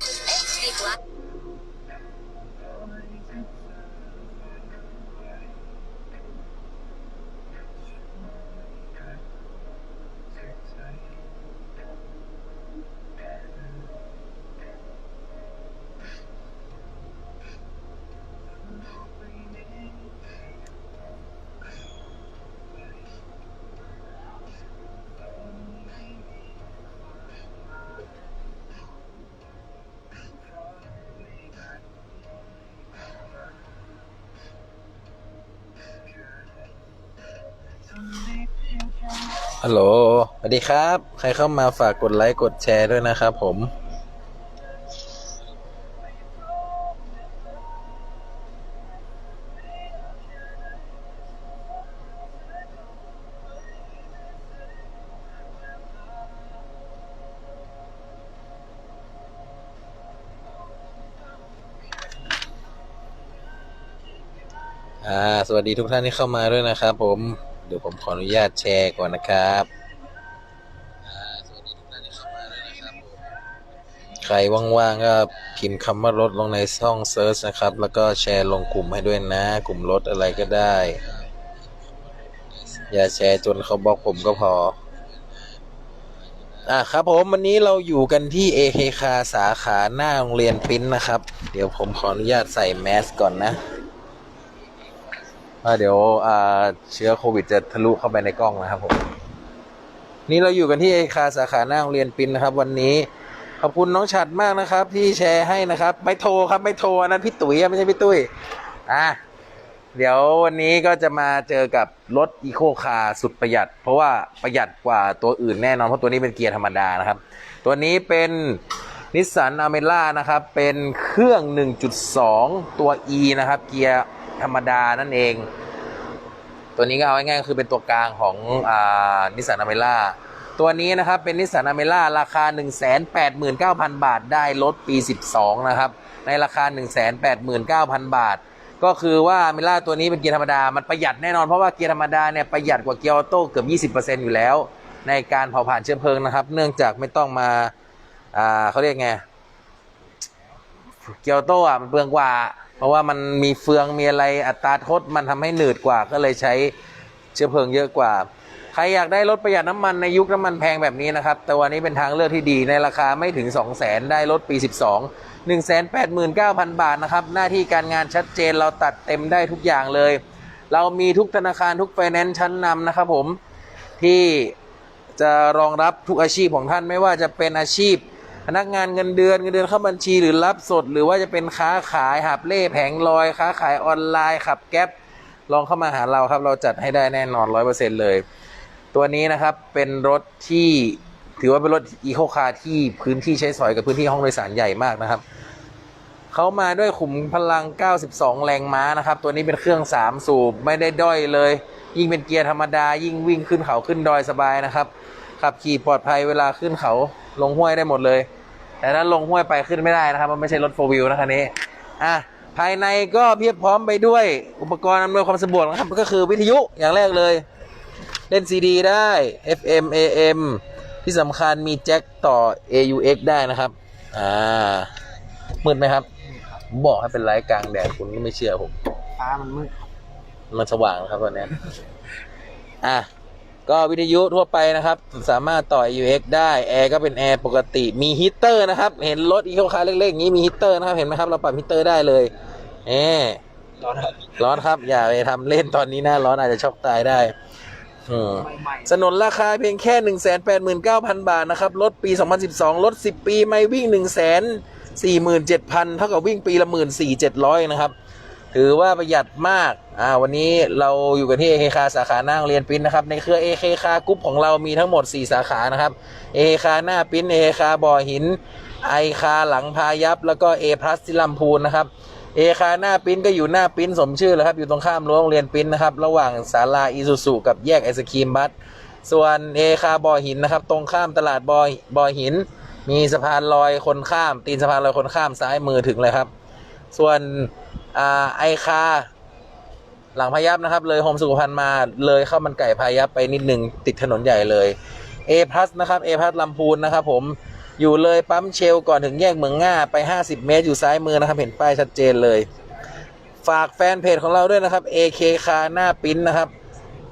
X-ray black. ฮัลโหล สวัสดีครับ ใครเข้ามาฝากกดไลค์ กดแชร์ด้วยนะครับผม อ่า สวัสดีทุกท่านที่เข้ามาด้วยนะครับผม เดี๋ยวผมขออนุญาตแชร์ก่อนนะครับใครว่างๆก็พิมพ์คำว่ารถลงในช่องเซิร์ชนะครับ แล้วก็แชร์ลงกลุ่มให้ด้วยนะ กลุ่มรถอะไรก็ได้ อย่าแชร์จนเขาบล็อกผมก็พออะครับผมวันนี้เราอยู่กันที่ AK คาสาขาหน้าโรงเรียนปริ้นนะครับ เดี๋ยวผมขออนุญาตใส่แมสก่อนนะ เดี๋ยวเชื้อโควิดจะทะลุเข้าไปในกล้องนะครับผมนี่เราอยู่กันที่เอคาสาขาหน้าโรงเรียนปินนะครับ วันนี้ขอบคุณน้องฉัดมากนะครับ ที่แชร์ให้นะครับ ไม่โทรครับไม่โทรนนั้นพี่ตุ๋ยไม่ใช่พี่ตุ้ยอะเดี๋ยววันนี้ก็จะมาเจอกับรถอีโคคาสุดประหยัด เพราะว่าประหยัดกว่าตัวอื่นแน่นอนเพราะตัวนี้เป็นเกียร์ธรรมดานะครับ ตัวนี้เป็นนิสสันอเมร่านะครับ เป็นเครื่อง 1.2 ตัว E นะครับ เกียร์ ธรรมดานั่นเอง ตัวนี้ก็เอาง่ายๆก็คือเป็นตัวกลางของอนิสสันอเมร่าตัวนี้นะครับเป็นนิสสันอเมร่าราคา 189,000 บาทได้รถปี 12 นะครับ ในราคา 189,000 บาท ก็คือว่าอเมร่าตัวนี้เป็นเกียร์ธรรมดา มันประหยัดแน่นอนเพราะว่าเกียร์ธรรมดาเนี่ยประหยัดกว่าเกียร์ออโต้เกือบ 20%อยู่แล้ว ในการเผาผ่านเชื้อเพลิงนะครับ เนื่องจากไม่ต้องมาอ่าเขาเรียกไงเกียวโต้อะมันเปลืองกว่า เพราะว่ามันมีเฟืองมีอะไรอัตราทดมันทำให้หนืดกว่าก็เลยใช้เชื้อเพลิงเยอะกว่า ใครอยากได้รถประหยัดน้ำมันในยุคน้ำมันแพงแบบนี้นะครับ แต่วันนี้เป็นทางเลือกที่ดีในราคาไม่ถึง 2 0 0 0 0 0ได้รถปี 12 189,000 บาทนะครับ หน้าที่การงานชัดเจนเราตัดเต็มได้ทุกอย่างเลย เรามีทุกธนาคารทุกไฟแนนซ์ชั้นนำนะครับผมที่จะรองรับทุกอาชีพของท่านไม่ว่าจะเป็นอาชีพ พนักงานเงินเดือนเงินเดือนเข้าบัญชีหรือรับสด หรือว่าจะเป็นค้าขายหาบเล่แผงลอยค้าขายออนไลน์ขับแก๊ปลองเข้ามาหาเราครับ เราจัดให้ได้แน่นอนร้อยเปอร์เซ็นเลย ตัวนี้นะครับเป็นรถที่ถือว่าเป็นรถอีโคคาร์ที่พื้นที่ใช้สอยกับพื้นที่ห้องโดยสารใหญ่มากนะครับเขามาด้วยขุมพลัง 92 แรงม้านะครับ ตัวนี้เป็นเครื่อง 3 สูบไม่ได้ด้อยเลย ยิ่งเป็นเกียร์ธรรมดา ยิ่งวิ่งขึ้นเขาขึ้นดอยสบายนะครับ ขับขี่ปลอดภัยเวลาขึ้นเขาลงห้วยได้หมดเลย แต่ถ้าลงห้วยไปขึ้นไม่ได้นะครับ มันไม่ใช่รถโฟวิวนะคันนี้ อะ ภายในก็เพียบพร้อมไปด้วย อุปกรณ์อำนวยความสะดวกนะครับ ก็คือวิทยุอย่างแรกเลย เล่นซีดีได้ FM AM ที่สำคัญมีแจ็คต่อ AUX ได้นะครับ อ่า มืดไหมครับผมบอกให้เป็นไลท์กลางแดดคุณก็ไม่เชื่อผมฟ้ามันมืด มันสว่างนะครับตอนเนี้ยอะ ก็วิทยุทั่วไปนะครับ สามารถต่อ UX ได้ แอร์ก็เป็นแอร์ปกติ มีฮีเตอร์นะครับ เห็นรถอีโคคาร์เล็กๆอย่างนี้มีฮีเตอร์นะครับ เห็นไหมครับ เราปรับฮีเตอร์ได้เลยเอร้อนครับ ร้อนครับ อย่าไปทำเล่นตอนนี้หน้าร้อนอาจจะช็อกตายได้สนนราคาเพียงแค่ 1 8 9 0 0 0 บาทนะครับ รถปี 2012 รถ 10 ปี ไม่วิ่ง 1 4 7 0 0 0 เท่ากับวิ่งปีละ 14,700 นะครับ ถือว่าประหยัดมาก อ่า วันนี้เราอยู่กันที่ AK คาสาขาหน้าโรงเรียนปิ้นนะครับ ในเครือ AK คากรุ๊ปของเรามีทั้งหมด 4 สาขานะครับ AK คาหน้าปิ้น AK คาบ่อหิน ไอคาหลังพายับ แล้วก็ A พลัสที่ลำพูนนะครับ เอคาหน้าปิ้นก็อยู่หน้าปิ้นสมชื่อเลยครับ อยู่ตรงข้ามรั้วโรงเรียนปิ้นนะครับ ระหว่างศาลาอีซูซุกับแยกไอศครีมบัส ส่วนเอคาบอหินนะครับ ตรงข้ามตลาดบอยบอหิน มีสะพานลอยคนข้าม ตีนสะพานลอยคนข้ามซ้ายมือถึงเลยครับ ส่วนอไอคาหลังพายัพนะครับ เลยโฮมสุขภัณฑ์มาเลยเข้าวมันไก่พายัพไปนิดนึงติดถนนใหญ่เลย A plus นะครับ A plus ลำพูนนะครับผมอยู่เลยปั๊มเชลก่อนถึงแยกเมืองง่าไป 50 เมตรอยู่ซ้ายมือนะครับ เห็นป้ายชัดเจนเลย ฝากแฟนเพจของเราด้วยนะครับ AK คาหน้าปิ้นนะครับ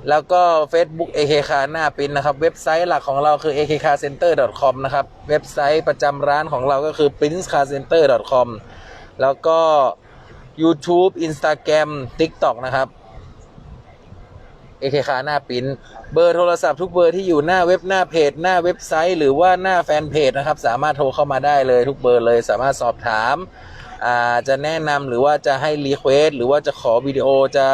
แล้วก็ Facebook AK คาหน้าปิ้นนะครับ เว็บไซต์หลักของเราคือ akcarcenter.com นะครับ เว็บไซต์ประจำร้านของเราก็คือ princecarcenter.com แล้วก็ YouTube Instagram TikTok นะครับ AK คคาหน้าปิ้นเบอร์โทรศัพท์ทุกเบอร์ที่อยู่หน้าเว็บหน้าเพจ หน้าเว็บไซต์ หรือว่าหน้าแฟนเพจนะครับ สามารถโทรเข้ามาได้เลยทุกเบอร์เลย สามารถสอบถามาจะแนะนำหรือว่าจะให้รีเควสหรือว่าจะขอวิดีโอจะ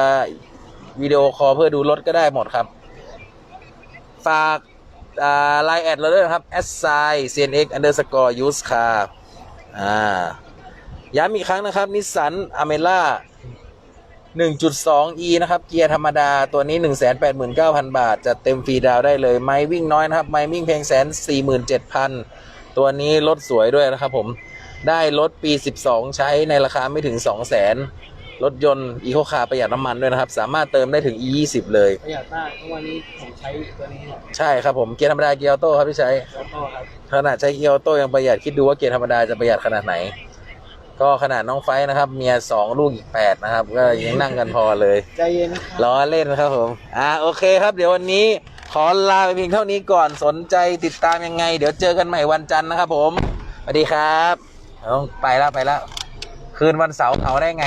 วิดีโอคอลเพื่อดูรถก็ได้หมดครับ ฝากอ่าไลน์แอดเราด้วยครับ s i cnx underscore use car อ่า ย้ำอีกครั้งนะครับนิสสันอเมล่า 1.2e นะครับ เกียร์ธรรมดาตัวนี้ 189,000 บาท จะเต็มฟรีดาวน์ได้เลย ไม่วิ่งน้อยนะครับ ไม่วิ่งเพียงแสน47,000 ตัวนี้รถสวยด้วยนะครับผม ได้รถปี 12 ใช้ในราคาไม่ถึง 200,000 รถยนต์อีโคคาประหยัดน้ำมันด้วยนะครับ สามารถเติมได้ถึง E20 เลย ประหยัดมากทุกวันนี้ผมใช้ตัวนี้ครับใช่ครับผมเกียร์ธรรมดาเกียร์ออโต้ครับที่ใช้แล้วก็ครับขนาดใช้เกียร์ออโต้ยังประหยัดคิดดูว่าเกียร์ธรรมดาจะประหยัดขนาดไหน ก็ขนาดน้องไฟท์นะครับ เมียสองลูกอีกแปดนะครับ ก็ยังนั่งกันพอเลย ใจเย็นนะครับ ล้อเล่นครับผม อ่าโอเคครับเดี๋ยววันนี้ขอลาไปเพียงเท่านี้ก่อนสนใจติดตามยังไง เดี๋ยวเจอกันใหม่วันจันทร์นะครับผมสวัสดีครับต้องไปแล้วไปแล้วคืนวันเสาร์เผาได้ไง